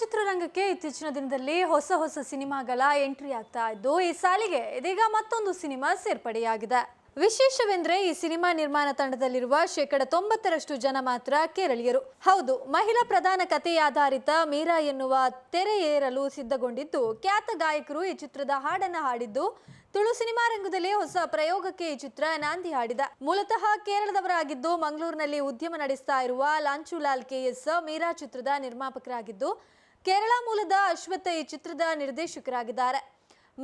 ಚಿತ್ರರಂಗಕ್ಕೆ ಇತ್ತೀಚಿನ ದಿನದಲ್ಲಿ ಹೊಸ ಹೊಸ ಸಿನಿಮಾಗಳ ಎಂಟ್ರಿ ಆಗ್ತಾ ಇದ್ದು, ಈ ಸಾಲಿಗೆ ಇದೀಗ ಮತ್ತೊಂದು ಸಿನಿಮಾ ಸೇರ್ಪಡೆಯಾಗಿದೆ. ವಿಶೇಷವೆಂದ್ರೆ, ಈ ಸಿನಿಮಾ ನಿರ್ಮಾಣ ತಂಡದಲ್ಲಿರುವ ಶೇಕಡ ತೊಂಬತ್ತರಷ್ಟು ಜನ ಮಾತ್ರ ಕೇರಳೀಯರು. ಹೌದು, ಮಹಿಳಾ ಪ್ರಧಾನ ಕಥೆಯಾಧಾರಿತ ಮೀರಾ ಎನ್ನುವ ತೆರೆ ಏರಲು ಸಿದ್ಧಗೊಂಡಿದ್ದು, ಖ್ಯಾತ ಗಾಯಕರು ಈ ಚಿತ್ರದ ಹಾಡನ್ನ ಹಾಡಿದ್ದು, ತುಳು ಸಿನಿಮಾ ರಂಗದಲ್ಲಿ ಹೊಸ ಪ್ರಯೋಗಕ್ಕೆ ಈ ಚಿತ್ರ ನಾಂದಿ ಹಾಡಿದ. ಮೂಲತಃ ಕೇರಳದವರಾಗಿದ್ದು, ಮಂಗಳೂರಿನಲ್ಲಿ ಉದ್ಯಮ ನಡೆಸ್ತಾ ಇರುವ ಲಾಂಚುಲಾಲ್ ಕೆಎಸ್ ಮೀರಾ ಚಿತ್ರದ ನಿರ್ಮಾಪಕರಾಗಿದ್ದು ಕೇರಳ ಮೂಲದ ಅಶ್ವಥ್ ಈ ಚಿತ್ರದ ನಿರ್ದೇಶಕರಾಗಿದ್ದಾರೆ.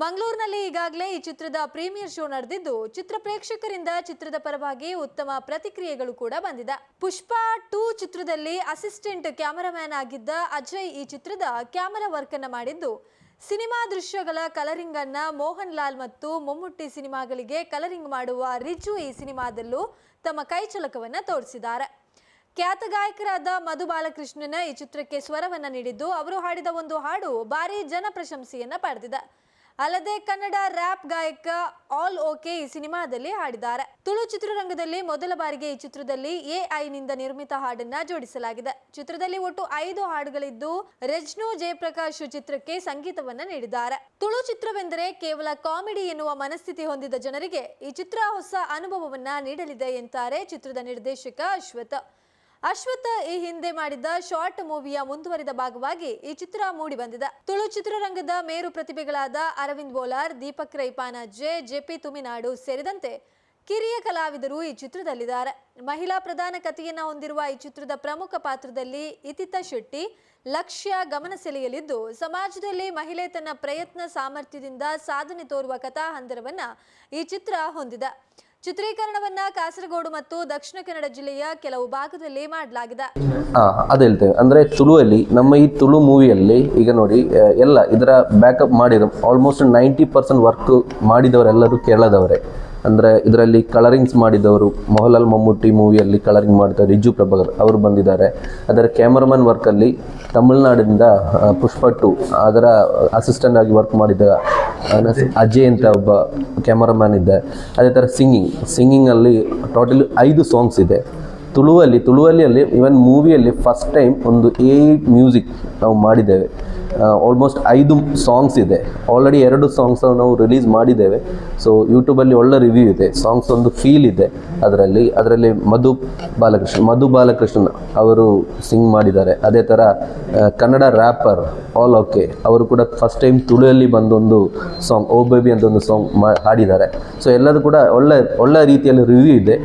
ಮಂಗಳೂರಿನಲ್ಲಿ ಈಗಾಗಲೇ ಈ ಚಿತ್ರದ ಪ್ರೀಮಿಯರ್ ಶೋ ನಡೆದಿದ್ದು, ಚಿತ್ರ ಪ್ರೇಕ್ಷಕರಿಂದ ಚಿತ್ರದ ಪರವಾಗಿ ಉತ್ತಮ ಪ್ರತಿಕ್ರಿಯೆಗಳು ಕೂಡ ಬಂದಿದೆ. ಪುಷ್ಪಾ ಟೂ ಚಿತ್ರದಲ್ಲಿ ಅಸಿಸ್ಟೆಂಟ್ ಕ್ಯಾಮರಾಮ್ಯಾನ್ ಆಗಿದ್ದ ಅಜಯ್ ಈ ಚಿತ್ರದ ಕ್ಯಾಮರಾ ವರ್ಕ್ ಅನ್ನ ಮಾಡಿದ್ದು, ಸಿನಿಮಾ ದೃಶ್ಯಗಳ ಕಲರಿಂಗ್ ಅನ್ನ ಮೋಹನ್ ಲಾಲ್ ಮತ್ತು ಮಮ್ಮುಟ್ಟಿ ಸಿನಿಮಾಗಳಿಗೆ ಕಲರಿಂಗ್ ಮಾಡುವ ರಿಜು ಈ ಸಿನಿಮಾದಲ್ಲೂ ತಮ್ಮ ಕೈಚಲಕವನ್ನು ತೋರಿಸಿದ್ದಾರೆ. ಖ್ಯಾತ ಗಾಯಕರಾದ ಮಧು ಬಾಲಕೃಷ್ಣನ ಈ ಚಿತ್ರಕ್ಕೆ ಸ್ವರವನ್ನ ನೀಡಿದ್ದು, ಅವರು ಹಾಡಿದ ಒಂದು ಹಾಡು ಭಾರಿ ಜನ ಪ್ರಶಂಸೆಯನ್ನ ಪಡೆದಿದೆ. ಅಲ್ಲದೆ ಕನ್ನಡ ರ್ಯಾಪ್ ಗಾಯಕ ಆಲ್ ಓಕೆ ಈ ಸಿನಿಮಾದಲ್ಲಿ ಹಾಡಿದ್ದಾರೆ. ತುಳು ಚಿತ್ರರಂಗದಲ್ಲಿ ಮೊದಲ ಬಾರಿಗೆ ಈ ಚಿತ್ರದಲ್ಲಿ ಎಐ ನಿಂದ ನಿರ್ಮಿತ ಹಾಡನ್ನ ಜೋಡಿಸಲಾಗಿದೆ. ಚಿತ್ರದಲ್ಲಿ ಒಟ್ಟು ಐದು ಹಾಡುಗಳಿದ್ದು, ರಜ್ನು ಜಯಪ್ರಕಾಶ್ ಚಿತ್ರಕ್ಕೆ ಸಂಗೀತವನ್ನ ನೀಡಿದ್ದಾರೆ. ತುಳು ಚಿತ್ರವೆಂದರೆ ಕೇವಲ ಕಾಮಿಡಿ ಎನ್ನುವ ಮನಸ್ಥಿತಿ ಹೊಂದಿದ ಜನರಿಗೆ ಈ ಚಿತ್ರ ಹೊಸ ಅನುಭವವನ್ನ ನೀಡಲಿದೆ ಎಂತಾರೆ ಚಿತ್ರದ ನಿರ್ದೇಶಕ ಅಶ್ವಥ್. ಅಶ್ವಥ್ ಈ ಹಿಂದೆ ಮಾಡಿದ ಶಾರ್ಟ್ ಮೂವಿಯ ಮುಂದುವರಿದ ಭಾಗವಾಗಿ ಈ ಚಿತ್ರ ಮೂಡಿ ಬಂದಿದೆ. ತುಳು ಚಿತ್ರರಂಗದ ಮೇರು ಪ್ರತಿಭೆಗಳಾದ ಅರವಿಂದ್ ಬೋಲಾರ್, ದೀಪಕ್ ರೈಪಾನಜ್ಜೆ ಜೆಪಿ ತುಮಿನಾಡು ಸೇರಿದಂತೆ ಕಿರಿಯ ಕಲಾವಿದರು ಈ ಚಿತ್ರದಲ್ಲಿದ್ದಾರೆ. ಮಹಿಳಾ ಪ್ರಧಾನ ಕಥೆಯನ್ನ ಹೊಂದಿರುವ ಈ ಚಿತ್ರದ ಪ್ರಮುಖ ಪಾತ್ರದಲ್ಲಿ ಇತಿತಾ ಶೆಟ್ಟಿ, ಲಕ್ಷ್ಯ ಗಮನ ಸೆಳೆಯಲಿದ್ದು, ಸಮಾಜದಲ್ಲಿ ಮಹಿಳೆ ತನ್ನ ಪ್ರಯತ್ನ ಸಾಮರ್ಥ್ಯದಿಂದ ಸಾಧನೆ ತೋರುವ ಕಥಾ ಹಂದರವನ್ನ ಈ ಚಿತ್ರ ಹೊಂದಿದೆ. ಚಿತ್ರೀಕರಣವನ್ನ ಕಾಸರಗೋಡು ಮತ್ತು ದಕ್ಷಿಣ ಕನ್ನಡ ಜಿಲ್ಲೆಯ ಕೆಲವು ಭಾಗದಲ್ಲಿ ಮಾಡಲಾಗಿದೆ. ಅದು ಹೇಳ್ತೇವೆ. ಅಂದರೆ ತುಳುವಲ್ಲಿ, ನಮ್ಮ ಈ ತುಳು ಮೂವಿಯಲ್ಲಿ, ಈಗ ನೋಡಿ ಎಲ್ಲ ಇದರ ಬ್ಯಾಕಪ್ ಮಾಡಿರೋ ಆಲ್ಮೋಸ್ಟ್ ನೈಂಟಿ ಪರ್ಸೆಂಟ್ ವರ್ಕ್ ಮಾಡಿದವರೆಲ್ಲರೂ ಕೇರಳದವರೇ. ಅಂದರೆ ಇದರಲ್ಲಿ ಕಲರಿಂಗ್ಸ್ ಮಾಡಿದವರು ಮೋಹನ್ಲಾಲ್ ಮಮ್ಮೂಟಿ ಮೂವಿಯಲ್ಲಿ ಕಲರಿಂಗ್ ಮಾಡಿದ ರಿಜು ಪ್ರಭಾಕರ್ ಅವರು ಬಂದಿದ್ದಾರೆ. ಅದರ ಕ್ಯಾಮರಾಮನ್ ವರ್ಕಲ್ಲಿ ತಮಿಳುನಾಡಿನಿಂದ ಪುಷ್ಪಟ್ಟು ಪುಷ್ಪ ಟು, ಅದರ ಅಸಿಸ್ಟೆಂಟ್ ಆಗಿ ವರ್ಕ್ ಮಾಡಿದ ಅಜಯ್ ಅಂತ ಒಬ್ಬ ಕ್ಯಾಮರಾಮ್ಯಾನ್ ಇದ್ದ. ಅದೇ ಥರ ಸಿಂಗಿಂಗ್ ಸಿಂಗಿಂಗಲ್ಲಿ ಟೋಟಲಿ ಐದು ಸಾಂಗ್ಸ್ ಇದೆ. ತುಳುವಲ್ಲಿ, ತುಳುವಲ್ಲಿಯಲ್ಲಿ ಇವನ್ ಮೂವಿಯಲ್ಲಿ ಫಸ್ಟ್ ಟೈಮ್ ಒಂದು ಎ ಮ್ಯೂಸಿಕ್ ನಾವು ಮಾಡಿದ್ದೇವೆ. ಆಲ್ಮೋಸ್ಟ್ ಐದು ಸಾಂಗ್ಸ್ ಇದೆ. ಆಲ್ರೆಡಿ ಎರಡು ಸಾಂಗ್ಸ್ ನಾವು ರಿಲೀಸ್ ಮಾಡಿದ್ದೇವೆ. ಸೊ ಯೂಟ್ಯೂಬಲ್ಲಿ ಒಳ್ಳೆ ರಿವ್ಯೂ ಇದೆ. ಸಾಂಗ್ಸ್ ಒಂದು ಫೀಲ್ ಇದೆ ಅದರಲ್ಲಿ. ಅದರಲ್ಲಿ ಮಧು ಬಾಲಕೃಷ್ಣ, ಮಧು ಬಾಲಕೃಷ್ಣನ್ ಅವರು ಸಿಂಗ್ ಮಾಡಿದ್ದಾರೆ. ಅದೇ ಥರ ಕನ್ನಡ ರ್ಯಾಪರ್ ಆಲ್ ಓಕೆ ಅವರು ಕೂಡ ಫಸ್ಟ್ ಟೈಮ್ ತುಳುವಲ್ಲಿ ಬಂದೊಂದು ಸಾಂಗ್ ಓ ಬೇಬಿ ಅಂತ ಒಂದು ಸಾಂಗ್ ಮಾ, ಹಾಡಿದ್ದಾರೆ. ಸೊ ಎಲ್ಲದೂ ಕೂಡ ಒಳ್ಳೆ ಒಳ್ಳೆ ರೀತಿಯಲ್ಲಿ ರಿವ್ಯೂ ಇದೆ.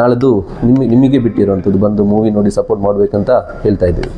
ನಾಳೆದು ನಿಮಗೆ ನಿಮಗೆ ಬಿಟ್ಟಿರುವಂಥದ್ದು ಬಂದು ಮೂವಿ ನೋಡಿ ಸಪೋರ್ಟ್ ಮಾಡಬೇಕಂತ ಹೇಳ್ತಾ ಇದ್ದೀವಿ.